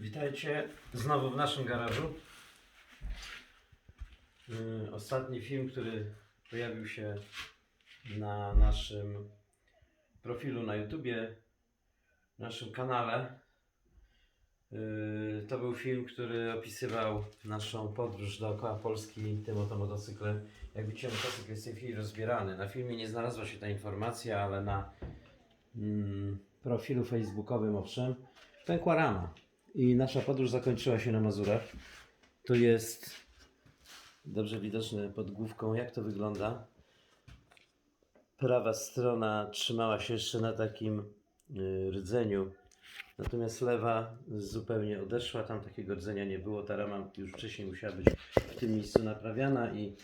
Witajcie znowu w naszym garażu. Yy, Ostatni film, który pojawił się na naszym profilu na YouTubie, naszym kanale, yy, to był film, który opisywał naszą podróż dookoła Polski tym oto motocyklem. Jak widzicie, motocykl jest w tej chwili rozbierany. Na filmie nie znalazła się ta informacja, ale na mm, profilu facebookowym owszem, pękła rama. I nasza podróż zakończyła się na Mazurach. Tu jest dobrze widoczne pod główką, jak to wygląda. Prawa strona trzymała się jeszcze na takim y, rdzeniu, natomiast lewa zupełnie odeszła. Tam takiego rdzenia nie było. Ta rama już wcześniej musiała być w tym miejscu naprawiana i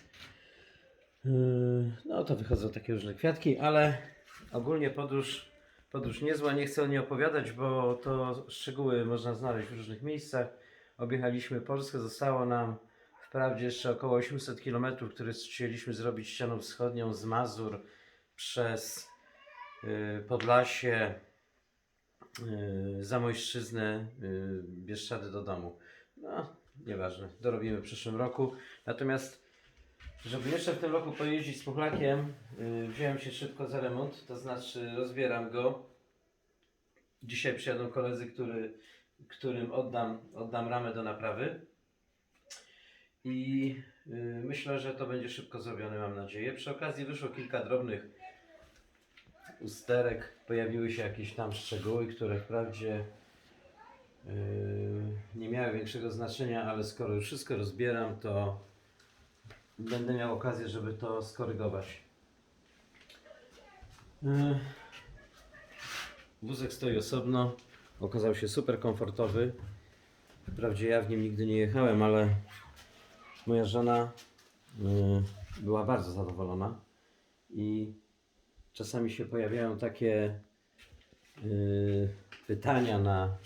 y, no to wychodzą takie różne kwiatki, ale ogólnie podróż Podróż niezła, nie chcę o niej opowiadać, bo to szczegóły można znaleźć w różnych miejscach. Objechaliśmy Polskę, zostało nam wprawdzie jeszcze około 800 km, które chcieliśmy zrobić ścianą wschodnią z Mazur przez y, Podlasie, y, Zamojszczyznę, y, Bieszczady do domu. No, nieważne, dorobimy w przyszłym roku. Natomiast żeby jeszcze w tym roku pojeździć z Puchlakiem, yy, wziąłem się szybko za remont, to znaczy rozbieram go. Dzisiaj przyjadą koledzy, który, którym oddam, oddam ramę do naprawy. I yy, myślę, że to będzie szybko zrobione, mam nadzieję. Przy okazji wyszło kilka drobnych usterek, pojawiły się jakieś tam szczegóły, które wprawdzie yy, nie miały większego znaczenia, ale skoro już wszystko rozbieram, to będę miał okazję, żeby to skorygować. Yy, Wózek stoi osobno. Okazał się super komfortowy. Wprawdzie ja w nim nigdy nie jechałem, ale moja żona yy, była bardzo zadowolona. I czasami się pojawiają takie yy, pytania na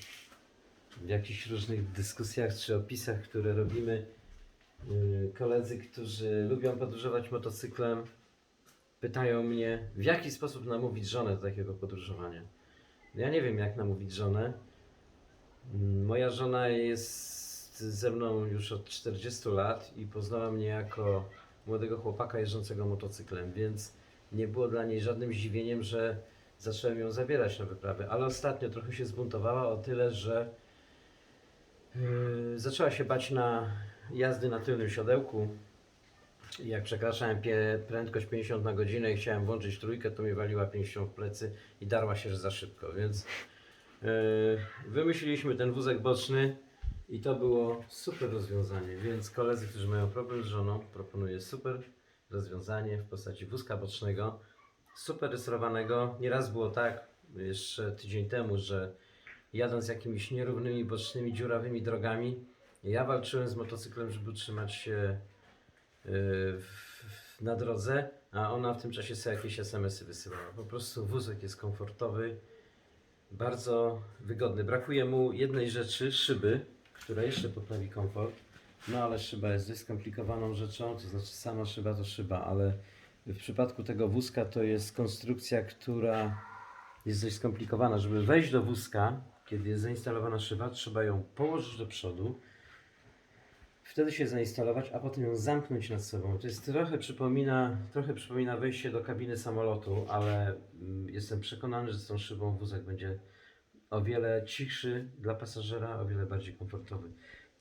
w jakichś różnych dyskusjach czy opisach, które robimy koledzy, którzy lubią podróżować motocyklem, pytają mnie, w jaki sposób namówić żonę do takiego podróżowania. Ja nie wiem, jak namówić żonę. Mm, Moja żona jest ze mną już od 40 lat i poznała mnie jako młodego chłopaka jeżdżącego motocyklem, więc nie było dla niej żadnym zdziwieniem, że zacząłem ją zabierać na wyprawy. Ale ostatnio trochę się zbuntowała o tyle, że yy, zaczęła się bać na jazdy na tylnym siodełku. Jak przekraczałem prędkość 50 na godzinę i chciałem włączyć trójkę, to mi waliła pięścią w plecy i darła się, za szybko. Więc yy, wymyśliliśmy ten wózek boczny i to było super rozwiązanie. Więc koledzy, którzy mają problem z żoną, proponuję super rozwiązanie w postaci wózka bocznego, super rysorowanego. Nieraz było tak, jeszcze tydzień temu, że jadąc jakimiś nierównymi, bocznymi, dziurawymi drogami, ja walczyłem z motocyklem, żeby utrzymać się w- na drodze, a ona w tym czasie sobie jakieś SMS-y wysyłała. Po prostu wózek jest komfortowy, bardzo wygodny. Brakuje mu jednej rzeczy, szyby, która jeszcze poprawi komfort. No ale szyba jest dość skomplikowaną rzeczą, to znaczy sama szyba to szyba, ale w przypadku tego wózka to jest konstrukcja, która jest dość skomplikowana. Żeby wejść do wózka, kiedy jest zainstalowana szyba, trzeba ją położyć do przodu, wtedy się zainstalować, a potem ją zamknąć nad sobą. To jest trochę przypomina, trochę przypomina wejście do kabiny samolotu, ale mm, jestem przekonany, że z tą szybą wózek będzie o wiele cichszy dla pasażera, o wiele bardziej komfortowy.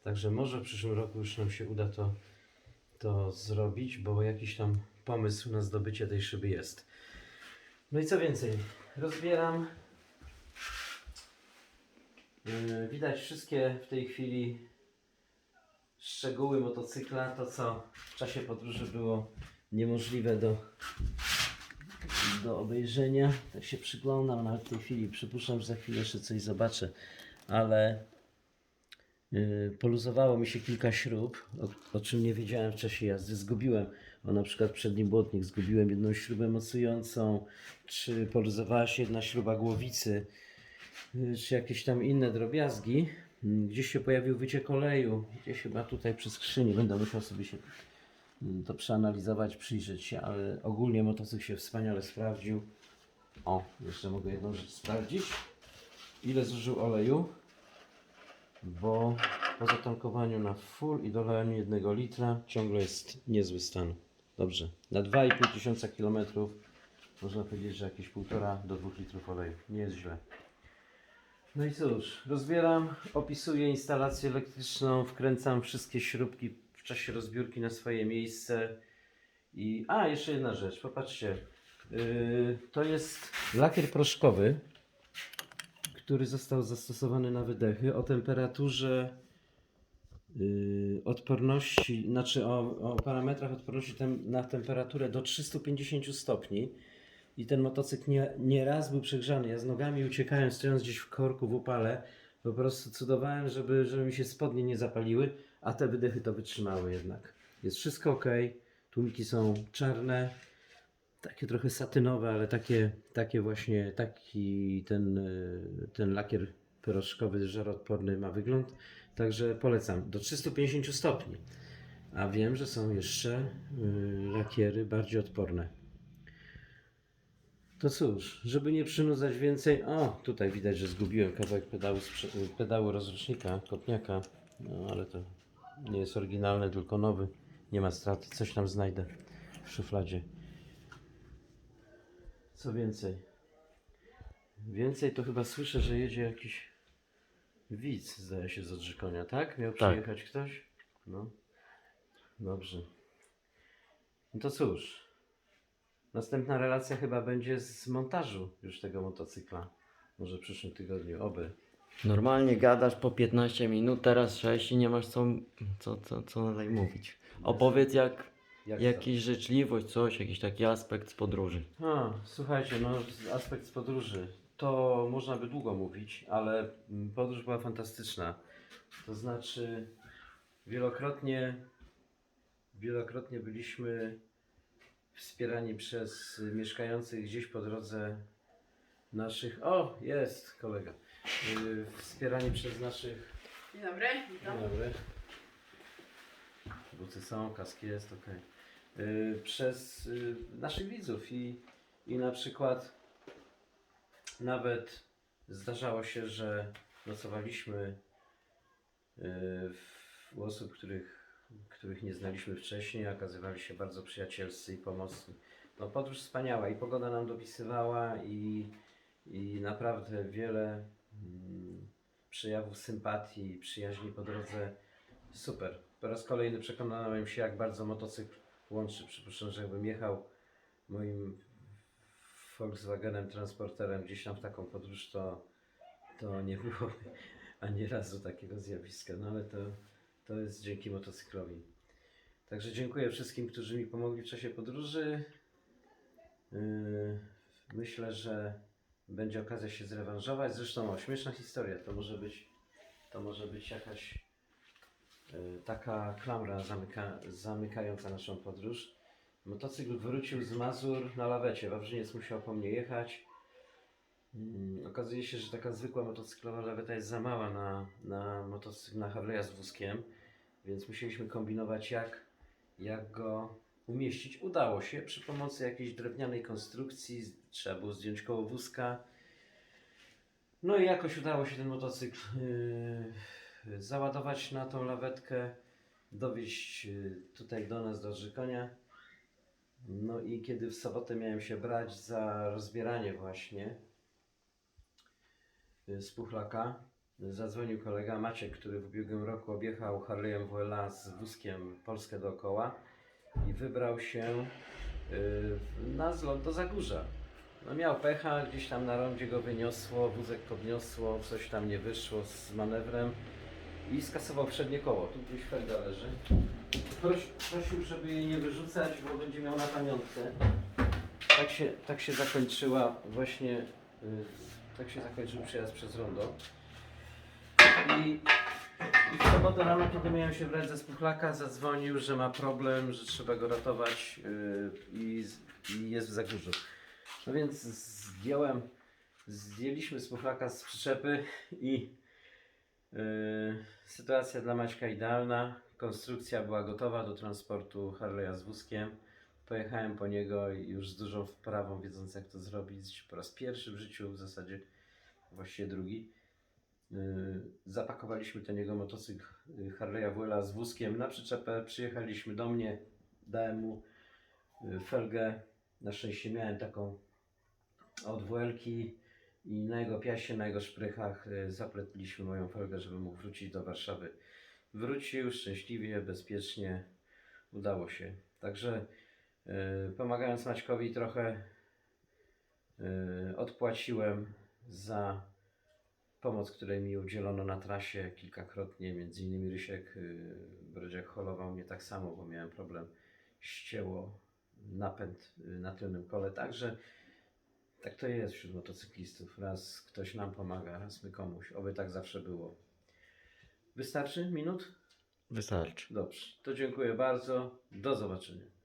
Także może w przyszłym roku już nam się uda to, to zrobić, bo jakiś tam pomysł na zdobycie tej szyby jest. No i co więcej, rozbieram. Yy, Widać wszystkie w tej chwili szczegóły motocykla, to co w czasie podróży było niemożliwe do, do obejrzenia. Tak się przyglądam nawet w tej chwili, przypuszczam, że za chwilę jeszcze coś zobaczę, ale yy, poluzowało mi się kilka śrub, o, o czym nie wiedziałem w czasie jazdy. Zgubiłem, o na przykład przedni błotnik, zgubiłem jedną śrubę mocującą, czy poluzowała się jedna śruba głowicy, yy, czy jakieś tam inne drobiazgi. Gdzieś się pojawił wyciek oleju, gdzieś chyba tutaj przy skrzyni, będę musiał sobie się mm, to przeanalizować, przyjrzeć się, ale ogólnie motocykl się wspaniale sprawdził. O, jeszcze mogę jedną rzecz sprawdzić. Ile zużył oleju? bo po zatankowaniu na full i dolewaniu jednego litra ciągle jest niezły stan. Dobrze, na 2,5 tysiąca kilometrów można powiedzieć, że jakieś 1,5 do 2 litrów oleju. Nie jest źle. No i cóż, rozbieram, opisuję instalację elektryczną, wkręcam wszystkie śrubki w czasie rozbiórki na swoje miejsce. I a, jeszcze jedna rzecz, popatrzcie. Yy, to jest lakier proszkowy, który został zastosowany na wydechy o temperaturze yy, odporności, znaczy o, o parametrach odporności tem, na temperaturę do 350 stopni. I ten motocykl nie, nie raz był przegrzany. Ja z nogami uciekałem, stojąc gdzieś w korku, w upale. Po prostu cudowałem, żeby, żeby mi się spodnie nie zapaliły, a te wydechy to wytrzymały jednak. Jest wszystko ok. Tłumiki są czarne, takie trochę satynowe, ale takie, takie właśnie, taki ten, y, ten lakier pyroszkowy, żaroodporny ma wygląd. Także polecam. Do 350 stopni. A wiem, że są jeszcze y, lakiery bardziej odporne. To cóż, żeby nie przynudzać więcej. O, tutaj widać, że zgubiłem kawałek pedału, pedału rozrusznika, kotniaka. No ale to nie jest oryginalny, tylko nowy. Nie ma straty. Coś tam znajdę w szufladzie. Co więcej? Więcej to chyba słyszę, że jedzie jakiś widz, zdaje się, z odrzykonia, tak? Miał Tak. przyjechać ktoś? No. Dobrze. No to cóż. Następna relacja chyba będzie z montażu już tego motocykla. Może w przyszłym tygodniu, oby. Normalnie gadasz po 15 minut, teraz 6 i nie masz co, co, co, co dalej mówić. Opowiedz jak, Jak jakiś życzliwość, coś, jakiś taki aspekt z podróży. A, słuchajcie, no aspekt z podróży. To można by długo mówić, ale mm, podróż była fantastyczna. To znaczy wielokrotnie wielokrotnie byliśmy wspierani przez mieszkających gdzieś po drodze naszych. O, jest kolega. Y, Wspierani przez naszych Dzień dobry, witam. Dzień dobry. Buty są, kaski jest, ok. Przez y, naszych widzów i, i na przykład nawet zdarzało się, że nocowaliśmy y, w, u osób, których, których nie znaliśmy wcześniej, okazywali się bardzo przyjacielscy i pomocni. No podróż wspaniała i pogoda nam dopisywała i, i naprawdę wiele mm, przejawów sympatii i przyjaźni po drodze. Super. Po raz kolejny przekonałem się, jak bardzo motocykl łączy. Przypuszczam, że jakbym jechał moim Volkswagenem transporterem gdzieś tam w taką podróż, to, to nie byłoby ani razu takiego zjawiska. No ale to, to jest dzięki motocyklowi. Także dziękuję wszystkim, którzy mi pomogli w czasie podróży. Yy, Myślę, że będzie okazja się zrewanżować. Zresztą o, śmieszna historia. To może być, to może być jakaś y, taka klamra zamyka, zamykająca naszą podróż. Motocykl wrócił z Mazur na lawecie. Wawrzyniec musiał po mnie jechać. Mm, okazuje się, że taka zwykła motocyklowa laweta jest za mała na, na motocykl na Harley'a z wózkiem, więc musieliśmy kombinować jak, jak go umieścić. Udało się przy pomocy jakiejś drewnianej konstrukcji. Trzeba było zdjąć koło wózka. No i jakoś udało się ten motocykl yy, załadować na tą lawetkę, dowieźć yy, tutaj do nas, do Żykonia. No i kiedy w sobotę miałem się brać za rozbieranie właśnie yy, z puchlaka, zadzwonił kolega Maciek, który w ubiegłym roku objechał Harley'em WLA z wózkiem Polskę dookoła i wybrał się yy, na zlot do Zagórza. No miał pecha, gdzieś tam na rondzie go wyniosło, wózek podniosło, coś tam nie wyszło z manewrem i skasował przednie koło. Tu gdzieś felga leży. Proś, prosił, żeby jej nie wyrzucać, bo będzie miał na pamiątkę. Tak się, tak się zakończyła właśnie, y, tak się zakończył przejazd przez rondo. I, I w sobotę rano, kiedy miałem się brać ze spuchlaka, zadzwonił, że ma problem, że trzeba go ratować y, i, i jest w Zagórzu. No więc zdjąłem, zdjęliśmy spuchlaka z przyczepy i yy, sytuacja dla Maćka idealna. Konstrukcja była gotowa do transportu Harley'a z wózkiem. Pojechałem po niego już z dużą wprawą, wiedząc jak to zrobić po raz pierwszy w życiu, w zasadzie właściwie drugi. Yy, Zapakowaliśmy ten jego motocykl yy, Harley'a Wuela z wózkiem na przyczepę. Przyjechaliśmy do mnie, dałem mu yy, felgę. Na szczęście miałem taką od WL-ki i na jego piasie, na jego szprychach zapletliśmy moją felgę, żeby mógł wrócić do Warszawy. Wrócił szczęśliwie, bezpiecznie. Udało się. Także pomagając Maćkowi trochę odpłaciłem za pomoc, której mi udzielono na trasie kilkakrotnie. Między innymi Rysiek yy, Brodziak holował mnie tak samo, bo miałem problem ścięło napęd yy, na tylnym kole. Także tak to jest wśród motocyklistów. Raz ktoś nam pomaga, raz my komuś. Oby tak zawsze było. Wystarczy minut? Wystarczy. Dobrze. To dziękuję bardzo. Do zobaczenia.